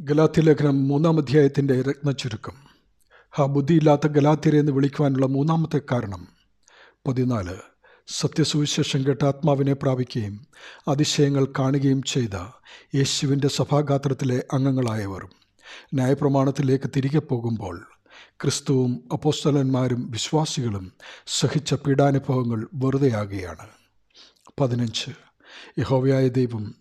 ഗലാത്യലേഖനം മൂന്നാം അധ്യായത്തിന്റെ രത്നച്ചുരുക്കം ആ ബുദ്ധിയില്ലാത്ത ഗലാത്തിരെ എന്ന് വിളിക്കുവാനുള്ള മൂന്നാമത്തെ കാരണം. പതിനാല്. സത്യസുവിശേഷം കേട്ട ആത്മാവിനെ പ്രാപിക്കുകയും അതിശയങ്ങൾ കാണുകയും ചെയ്ത യേശുവിന്റെ സഭാഗാത്രത്തിലെ അംഗങ്ങളായവർ ന്യായപ്രമാണത്തിലേക്ക് തിരികെ പോകുമ്പോൾ ക്രിസ്തുവും അപ്പോസ്തലന്മാരും വിശ്വാസികളും സഹിച്ച പീഡാനുഭവങ്ങൾ വെറുതെയാകുകയാണ്. പതിനഞ്ച്. യഹോവയായ ദൈവം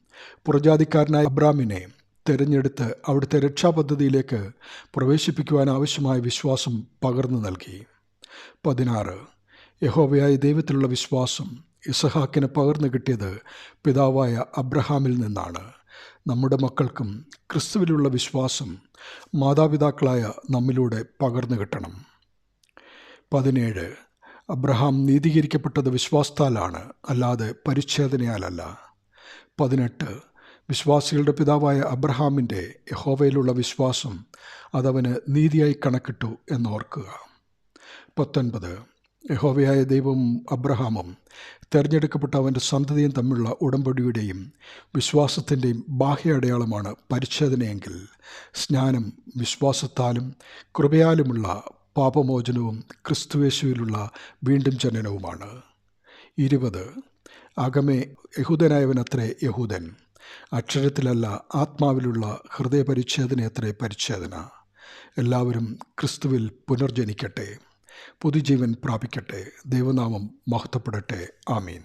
പുറജാതിക്കാരനായ അബ്രാമിനെ തിരഞ്ഞെടുത്ത് അവിടുത്തെ രക്ഷാപദ്ധതിയിലേക്ക് പ്രവേശിപ്പിക്കുവാൻ ആവശ്യമായ വിശ്വാസം പകർന്നു നൽകി. പതിനാറ്. യഹോവയായ ദൈവത്തിലുള്ള വിശ്വാസം ഇസഹാക്കിന് പകർന്നു കിട്ടിയത് പിതാവായ അബ്രഹാമിൽ നിന്നാണ്. നമ്മുടെ മക്കൾക്കും ക്രിസ്തുവിലുള്ള വിശ്വാസം മാതാപിതാക്കളായ നമ്മിലൂടെ പകർന്നു കിട്ടണം. പതിനേഴ്. അബ്രഹാം നീതീകരിക്കപ്പെട്ടത് വിശ്വാസത്താലാണ് അല്ലാതെ പരിച്ഛേദനയാലല്ല. പതിനെട്ട്. വിശ്വാസികളുടെ പിതാവായ അബ്രഹാമിന്റെ യഹോവയിലുള്ള വിശ്വാസം അതവന് നീതിയായി കണക്കിട്ടു എന്നോർക്കുക. പത്തൊൻപത്. യഹോവയായ ദൈവവും അബ്രഹാമും തിരഞ്ഞെടുക്കപ്പെട്ട അവന്റെ സന്തതിയും തമ്മിലുള്ള ഉടമ്പടിയുടെയും വിശ്വാസത്തിന്റെയും ബാഹ്യ അടയാളമാണ് പരിച്ഛേദനയെങ്കിൽ സ്നാനം വിശ്വാസത്താലും കൃപയാലുമുള്ള പാപമോചനവും ക്രിസ്തുവേശുവിലുള്ള വീണ്ടും ജനനവുമാണ്. ഇരുപത്. അകമേ യഹൂദനായവനത്രേ യഹൂദൻ. അക്ഷരത്തിലല്ല ആത്മാവിലുള്ള ഹൃദയപരിച്ഛേദനയത്രേ പരിച്ഛേദന. എല്ലാവരും ക്രിസ്തുവിൽ പുനർജനിക്കട്ടെ. പുതുജീവൻ പ്രാപിക്കട്ടെ. ദൈവനാമം മഹത്വപ്പെടട്ടെ. ആമീൻ.